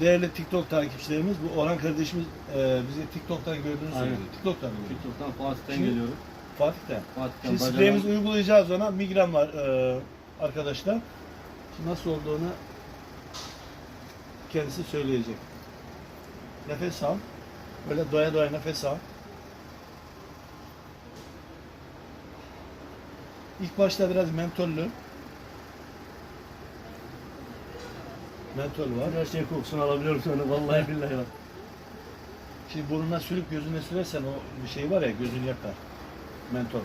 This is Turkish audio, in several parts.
değerli TikTok takipçilerimiz bu Orhan kardeşimiz e, bizi TikTok'tan gördüğünü Aynen. söylüyor. TikTok'tan gördük. TikTok'tan Fatih'ten Şimdi- geliyorum. Fatih'ten. Fatih'ten Şimdi spreyimizi uygulayacağız ona. Migren var e, arkadaşlar. Nasıl olduğunu kendisi söyleyecek. Nefes al. Böyle doya doya nefes al. İlk başta biraz mentollü. Mentol var. Her şey kokusunu alabiliyorum sonra vallahi billahi bak. Şimdi burnuna sürüp gözüne sürersen o bir şey var ya gözünü yakar. Mentol.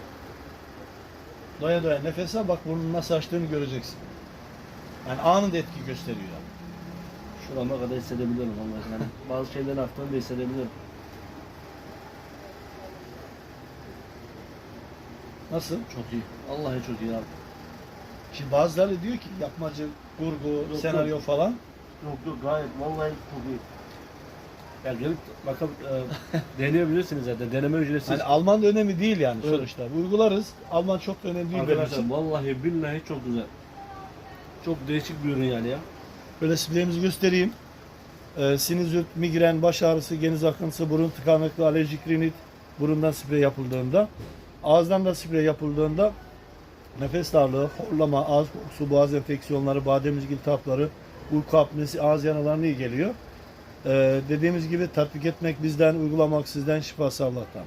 Doya doya nefes al bak burnun nasıl açtığını göreceksin. Yani anında etki gösteriyor. yani. Şurama kadar hissedebiliyorum vallahi. Yani bazı şeylerin arttığını da hissedebiliyorum. Nasıl? Çok iyi. Vallahi çok iyi abi. Şimdi bazıları diyor ki yapmacı, kurgu, Yok, senaryo yok. falan. Yok yok gayet vallahi çok iyi. Ya gelip bakalım e, deneyebilirsiniz zaten. Deneme ücretsiz. Hani Alman da önemli değil yani Evet. sonuçta. Uygularız. Alman çok da önemli değil benim Arkadaşlar için. vallahi billahi çok güzel. Çok değişik bir ürün yani ya. Böyle spreyimizi göstereyim. Ee, sinüzit, migren, baş ağrısı, geniz akıntısı, burun tıkanıklığı, alerjik rinit burundan sprey yapıldığında, ağızdan da sprey yapıldığında nefes darlığı, horlama, ağız kokusu, boğaz enfeksiyonları, bademcik iltihapları, uyku apnesi, ağız yaralarına iyi geliyor. Ee, dediğimiz gibi tatbik etmek bizden, uygulamak sizden, şifası Allah'tan.